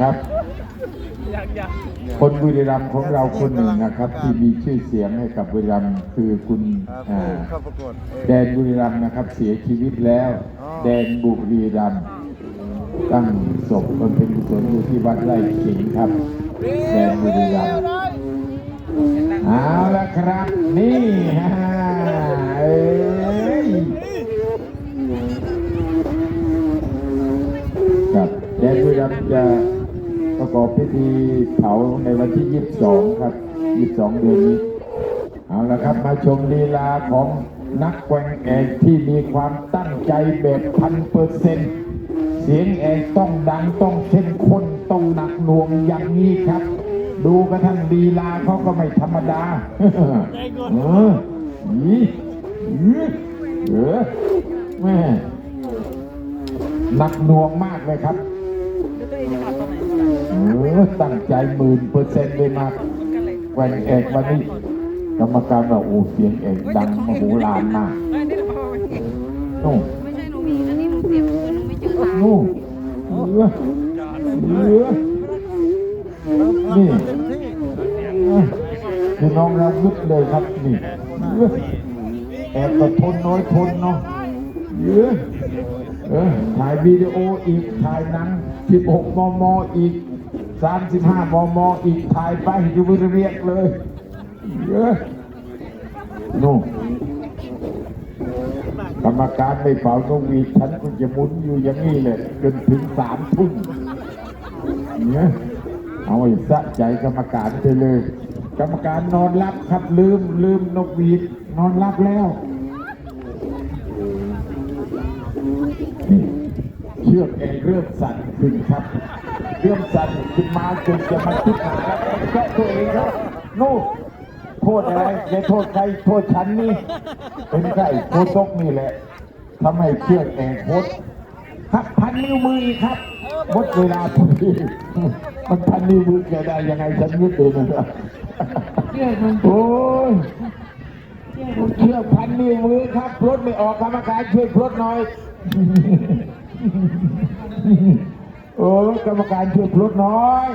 ครับอยากอยากคนบุรีรัมย์ของเราคนหนึ่งนะครับ ที่มีชื่อเสียงให้กับบุรีรัมย์คือคุณอ่าอ่าผู้เข้าประกวดเองแดนบุรีรัมย์นะครับ เสียชีวิตแล้วอ๋อแดนบุรีรัมย์ตั้งศพบำเพ็ญกุศลอยู่ที่วัดไร่ขิงครับ แดนบุรีรัมย์เอาละครับ นี่ฮะเอ้ยครับแดนบุรีรัมย์จะ ประกอบพิธีเผาในวันที่ 22 ครับ 22 เดือนนี้ เอาละครับมาชมลีลาของนักแกว่งเอกที่มีความตั้งใจแบบพันเปอร์เซ็นต์เสียงเอกต้องดังต้องเข้มข้นต้องหนักหน่วงอย่างนี้ครับ ดูกระทั่งลีลาเขาก็ไม่ธรรมดา เอออีอีเออแม่หนักหน่วงมากเลยครับ ตั้งใจหมื่นเปอร์เซ็นต์เลยมากกันเอกวันนี้กรรมการว่าโอ้เสียงเอกดังมโหฬารมากนี่นไม่ใช่หนูมีอันนี้หนูเสียบคือหนูไม่เจอตาโน่เออเออนี่เต็มที่คือน้องเรายุดเลยครับนี่เออแอบก็ทนน้อยทนเนาะเออเออถ่ายวิดีโออีก ถ่ายหนัง 16 มมอีก 35มมอีกถ่ายไปดูเรียกเลยเออโน่กรรมการไม่เป่านกหวีดฉันก็จะหมุนอยู่อย่างนี้เลยจนถึงสามทุ่มเนี่ยเอาไอ้สะใจกรรมการไปเลย กรรมการนอนรับครับลืมลืมนกหวีดนอนรับแล้วนี่เชือกเองเริ่มสั่นขึ้นครับ เริ่มสั่นขึ้นมาจนจะมาทิ่หาแล้วก็ตัวเองครับโน่โทษอะไรอย่าโทษใครโทษฉันนี่ เป็นไก่โคตกนี่แหละทำให้เชื่อแองโคตหักพันนิ้วมือครับหมดเวลาพอดีมันพันนิ้วมือจะได้ยังไงฉันนึกดูนะครับเชือกมันโอ้ยเชือกพันนิ้วมือครับพลดไม่ออกกรรมการช่วยพลดหน่อย โอ้กรรมการช่วยพลดน้อย